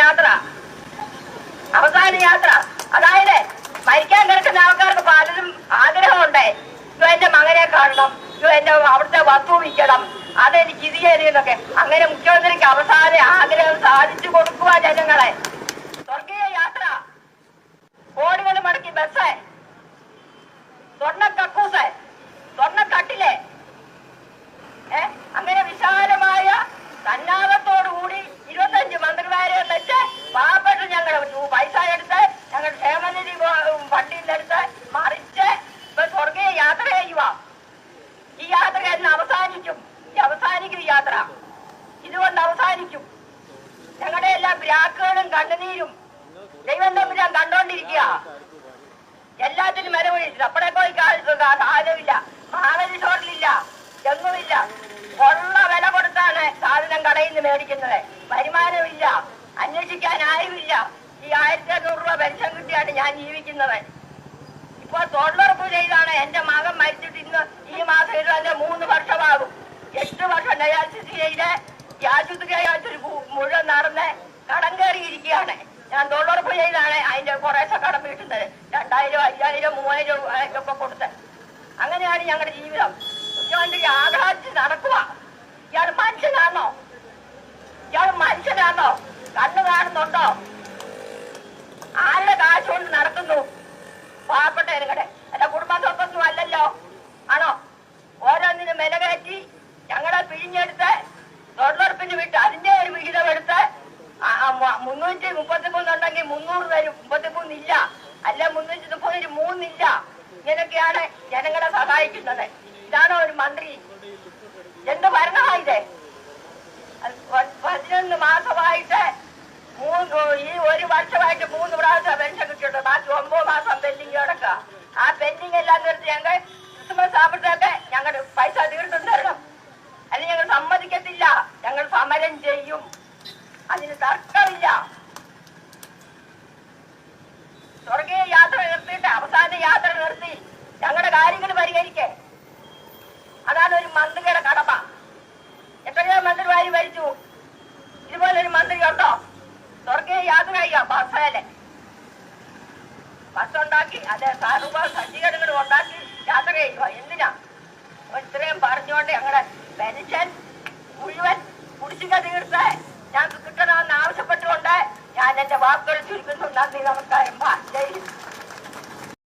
യാത്ര. അവസാന യാത്ര. അതായത് മരിക്കാൻ കിടക്കുന്ന ആൾക്കാർക്ക് പലരും ആഗ്രഹമുണ്ട്. ഇപ്പൊ എന്റെ മകനെ കാണണം. ഇപ്പൊ എന്റെ അവിടുത്തെ വസ്തു വിൽക്കണം. അതെനിക്ക് ഇത് ചെയ്യുന്നൊക്കെ അങ്ങനെ മുഖ്യമന്ത്രിക്ക് അവസാന ആഗ്രഹം സാധിച്ചു കൊടുക്കുക ജനങ്ങളെ സ്വർഗീയ യാത്ര കോടികൾ മടക്കി ബസ് സ്വർണ കക്കൂസ് സ്വർണ കട്ടിൽ ഏ അങ്ങനെ വിശാലമായ സന്നാഹത്തോടുകൂടി ഇരുപത്തഞ്ച് മന്ത്രിമാരെ വെച്ച് പാവപ്പെട്ട ഞങ്ങൾ പൈസ എടുത്ത് ഞങ്ങൾ ക്ഷേമനിധി ഫണ്ടിൽ നിന്നെടുത്ത് മറിച്ച് ഇപ്പൊ സ്വർഗീയ യാത്ര ചെയ്യുക ഈ യാത്ര എന്ന് അവസാനിക്കും ഈ അവസാനിക്കും ഈ യാത്ര ഇതുകൊണ്ട് അവസാനിക്കും ബ്രാക്കുകളും കണ്ണുനീരും. ദൈവം തമ്പുരാൻ കണ്ടോണ്ടിരിക്കുക എല്ലാത്തിനും വില വീഴിച്ചു അപ്പടെ പോയി സാധനമില്ല മാവലി ഷോട്ടിലില്ല ചെങ്ങുമില്ല ഉള്ള വില കൊടുത്താണ് സാധനം കടയിൽ നിന്ന് മേടിക്കുന്നത്. വരുമാനമില്ല. അന്വേഷിക്കാൻ ആരുമില്ല. ഈ ആയിരത്തി അഞ്ഞൂറ് രൂപ പെൻഷൻ കിട്ടിയാണ് ഞാൻ ജീവിക്കുന്നത്. ഇപ്പൊ തൊഴിലുറപ്പ് ചെയ്താണ്. എന്റെ മകൻ മരിച്ചിട്ട് ഇന്ന് ഈ മാസം ഇരുപതിന്റെ മൂന്ന് വർഷമാകും. എട്ട് വർഷം ഡയാലിസിസ് ചെയ്ത് ആശുപത്രി ആശുപത്രി രൂപ ഒക്കെ കൊടുത്ത്. അങ്ങനെയാണ് ഞങ്ങളുടെ ജീവിതം. മുഖ്യമന്ത്രി ആഘാതിച്ച് നടക്കുക. ഇയാൾ മനുഷ്യനാണോ ഇയാൾ മനുഷ്യനാണോ കണ്ണു കാണുന്നുണ്ടോ? ആരുടെ കാശ് കൊണ്ട് നടത്തുന്നു പാവപ്പെട്ട എനിക്കടെ. എന്റെ കുടുംബ സ്വത്തൊന്നും അല്ലല്ലോ. ആണോ? ഓരോന്നിനും വില കയറ്റി ഞങ്ങളെ പിഴിഞ്ഞെടുത്ത് തൊഴിലുറപ്പിന് വിട്ട് അതിന്റെ ഒരു വിഹിതം എടുത്ത് മുന്നൂറ്റി മുപ്പത്തിമൂന്നുണ്ടെങ്കിൽ മുന്നൂറ് തരും. മുപ്പത്തിമൂന്നില്ല. അല്ല മുന്നൂറ്റി മുപ്പതിന് മൂന്നില്ല. ഇങ്ങനെയൊക്കെയാണ് ജനങ്ങളെ സഹായിക്കുന്നത്. ഇതാണോ ഒരു മന്ത്രി? എന്ത് ഭരണമായി പതിനൊന്ന് മാസമായിട്ട് മൂന്ന് ഈ ഒരു വർഷമായിട്ട് മൂന്ന് പ്രാവശ്യം പെൻഷൻ കിട്ടിയിട്ടുണ്ട്. ബാക്കി ഒമ്പത് മാസം പെൻഡിങ് കിടക്കുക ആ പെൻഡിങ് എല്ലാം നിർത്തി ഞങ്ങൾ ക്രിസ്മസ് ആവുമ്പോഴത്തേക്ക് ഞങ്ങൾ പൈസ തീർത്തും തരണം അല്ലെങ്കിൽ ഞങ്ങൾ സമ്മതിക്കത്തില്ല. ഞങ്ങൾ സമരം ചെയ്യും. അതിന് തർക്കമില്ല സ്വർഗീയ യാത്ര നിർത്തിയിട്ട് അവസാന യാത്ര നിർത്തി ഞങ്ങളുടെ കാര്യങ്ങൾ പരിഹരിക്കേ. അതാണ് ഒരു മന്ത്രിയുടെ കടമ. എത്രയോ മന്ത്രിമാര് ഭരിച്ചു ഇതുപോലെ ഒരു മന്ത്രി ഉണ്ടോ സ്വർഗീയ യാത്ര ചെയ്യാം ബസ്സേലെ ബസ് ഉണ്ടാക്കി അതെ സർവ സജ്ജീകരണങ്ങളും ഉണ്ടാക്കി യാത്ര ചെയ്യുക എന്തിനാ? ഇത്രയും പറഞ്ഞുകൊണ്ട് ഞങ്ങളുടെ പെൻഷൻ മുഴുവൻ കുടിശ്ശിക തീർത്ത്. ഞങ്ങൾക്ക് കിട്ടണമെന്ന് ആവശ്യപ്പെട്ടുകൊണ്ട് ഞാൻ എന്റെ വാക്കുകൾ ചുരുക്കുന്നു. നന്ദി നമസ്കാരം. ജയ്